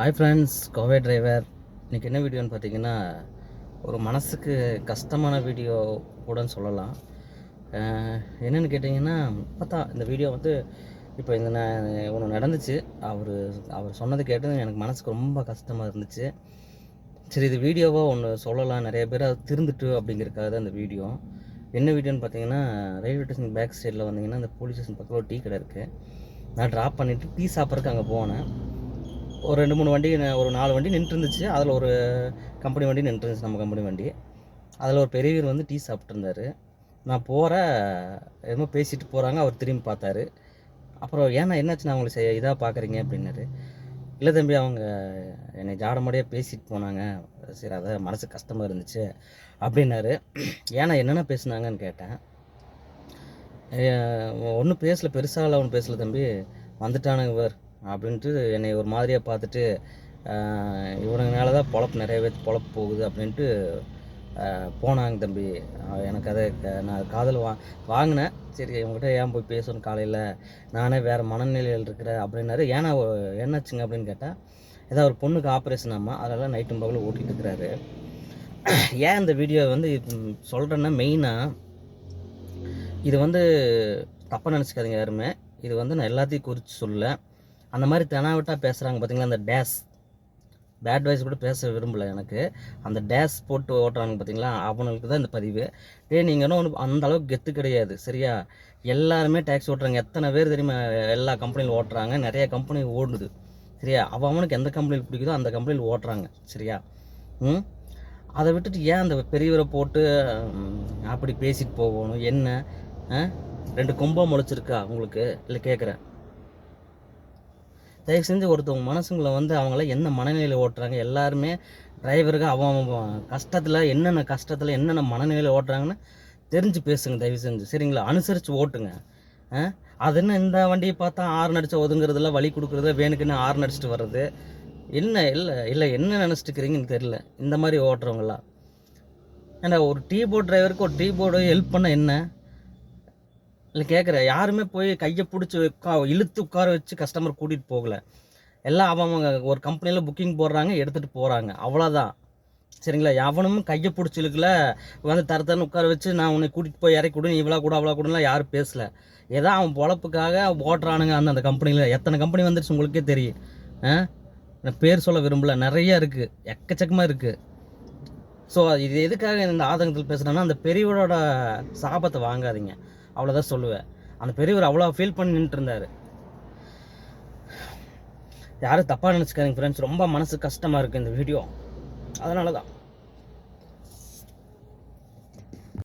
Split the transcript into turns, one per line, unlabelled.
Hi friends Kovai driver இன்றைக்கி என்ன வீடியோன்னு பார்த்தீங்கன்னா ஒரு மனசுக்கு கஷ்டமான வீடியோ கூடன்னு சொல்லலாம். என்னென்னு கேட்டிங்கன்னா பார்த்தா இந்த வீடியோ வந்து இப்போ இந்த ஒன்று நடந்துச்சு. அவர் அவர் சொன்னதை கேட்டு எனக்கு மனசுக்கு ரொம்ப கஷ்டமாக இருந்துச்சு. சரி இது வீடியோவாக ஒன்று சொல்லலாம். நிறைய பேர் அது திருந்துட்டு அப்படிங்கிறக்காக தான் இந்த வீடியோ. என்ன வீடியோன்னு பார்த்தீங்கன்னா ரயில்வே ஸ்டேஷன் பேக் சைடில் வந்தீங்கன்னா அந்த போலீஸ் ஸ்டேஷன் பக்கத்தில் ஒரு டீ கடை இருக்குது நான் ட்ராப் பண்ணிவிட்டு டீ சாப்பிட்றதுக்கு அங்கே போனேன். ஒரு ரெண்டு மூணு வண்டி ஒரு நாலு வண்டி நின்றுருந்துச்சு. அதில் ஒரு கம்பெனி வண்டி நின்றுருந்துச்சு நம்ம கம்பெனி வண்டி. அதில் ஒரு பெரியவர் வந்து டீ சாப்பிட்ருந்தாரு நான் போகிற என்னமோ பேசிட்டு போகிறாங்க அவர் திரும்பி பார்த்தாரு. அப்புறம் ஏன்னா என்னாச்சு நான் அவங்களை செய்ய இதாக பார்க்குறீங்க அப்படின்னாரு. இல்லை தம்பி அவங்க என்னை ஜாடமாடியாக பேசிட்டு போனாங்க. சரி அதான் மனசு கஷ்டமாக இருந்துச்சு அப்படின்னாரு. ஏன்னா என்னென்ன பேசுனாங்கன்னு கேட்டேன். ஒன்றும் பேசலை பெருசாக ஒன்றும் பேசல தம்பி. வந்துட்டானுங்க இவர். அப்படின்ட்டு என்னை ஒரு மாதிரியாக பார்த்துட்டு ஆஹ் இவனுங்கனால தான் பொழப்பு நிறைய பேர் பொழப்பு போகுது அப்படின்ட்டு போனாங்க தம்பி. எனக்கு அதை க- நான் காதல் வா வாங்கினேன். சரி இவங்ககிட்ட ஏன் போய் பேசணும் காலையில்? நானே வேறு மனநிலையில் இருக்கிறேன் அப்படின்னாரு. ஏன்னா என்னாச்சுங்க அப்படின்னு கேட்டால் ஏதாவது ஒரு பொண்ணுக்கு ஆப்ரேஷன் ஆமாம் அதெல்லாம் நைட்டும் பகலும் ஓட்டிகிட்டு இருக்கிறாரு. ஏன் இந்த வீடியோ வந்து சொல்கிறேன்னா மெயினாக இது வந்து தப்பாக நினச்சிக்காதீங்க யாருமே. இது வந்து நான் எல்லாத்தையும் குறித்து சொல்லல. அந்த மாதிரி தெனாவட்டா பேசுகிறாங்க பார்த்தீங்களா அந்த டேஸ் பேட் வாய்ஸ் கூட பேச விரும்பல எனக்கு. அந்த டேஸ் போட்டு ஓட்டுறாங்க பார்த்தீங்களா அவனுக்கு தான் இந்த பதிவு. டே நீங்கள் ஒன்று அந்த அளவுக்கு கெத்து கிடையாது சரியா? எல்லாருமே டேக்ஸ் ஓட்டுறாங்க. எத்தனை பேர் தெரியுமா? எல்லா கம்பெனியில் ஓட்டுறாங்க. நிறைய கம்பெனி ஓடுது சரியா? அவன் அவனுக்கு எந்த கம்பெனியில் பிடிக்குதோ அந்த கம்பெனியில் ஓட்டுறாங்க சரியா? ம்? அதை விட்டுட்டு ஏன் அந்த பெரியவரை போட்டு அப்படி பேசிட்டு போகணும்? என்ன? ஆ? ரெண்டு கொம்பம் முளைச்சிருக்கா உங்களுக்கு? இல்லை கேட்குறேன் தயவு செஞ்சு ஒருத்தவங்க மனசுங்களை வந்து அவங்கள என்ன மனநிலையில் ஓட்டுறாங்க எல்லாருமே டிரைவருக்கு அவன் அவன் கஷ்டத்தில் என்னென்ன கஷ்டத்தில் என்னென்ன மனநிலையில் ஓட்டுறாங்கன்னு தெரிஞ்சு பேசுங்க தயவு செஞ்சு. சரிங்களா? அனுசரித்து ஓட்டுங்க. ஆ? அது என்ன இந்த வண்டியை பார்த்தா ஆறு நடிச்சு ஒதுங்குறதுல வழி கொடுக்குறது வேணுக்குன்னு ஆறு நடிச்சிட்டு வர்றது? என்ன இல்லை இல்லை என்ன நினச்சிட்டு இருக்கிறீங்கன்னு தெரியல. இந்த மாதிரி ஓட்டுறவங்களா ஏன்னா ஒரு டீ போர்ட் டிரைவருக்கு ஒரு டீ போர்டு ஹெல்ப் பண்ண என்ன? இல்லை கேட்குறேன் யாருமே போய் கையை பிடிச்சி உட்கா இழுத்து உட்கார வச்சு கஸ்டமர் கூட்டிகிட்டு போகல. எல்லாம் அவன் அவங்க ஒரு கம்பெனியில் புக்கிங் போடுறாங்க எடுத்துகிட்டு போகிறாங்க அவ்வளோதான் சரிங்களா? எவனும் கையை பிடிச்சி இழுக்கல. வந்து தர தரன்னு உட்கார வச்சு நான் உன்னை கூட்டிகிட்டு போய் இறக்கி கொடு நீ இவ்வளோ கூட அவ்வளோ கூடலாம் யாரும் பேசலை. ஏதோ அவன் பொழப்புக்காக ஓட்டுறானுங்க அந்த அந்த கம்பெனியில் எத்தனை கம்பெனி வந்துருச்சு உங்களுக்கே தெரியும். ஆ? நான் பேர் சொல்ல விரும்பல. நிறைய இருக்குது எக்கச்சக்கமாக இருக்குது ஸோ இது எதுக்காக இந்த ஆதங்கத்தில் பேசுகிறேன்னா அந்த பெரியவரோட சாபத்தை வாங்காதீங்க. அவ்வளோதான் சொல்லுவேன். அந்த பெரியவர் அவ்வளோ ஃபீல் பண்ணி நின்றுருந்தார் யாரும் தப்பாக நினச்சிக்காதீங்க ஃப்ரெண்ட்ஸ் ரொம்ப மனசு கஷ்டமாக இருக்குது இந்த வீடியோ அதனால தான்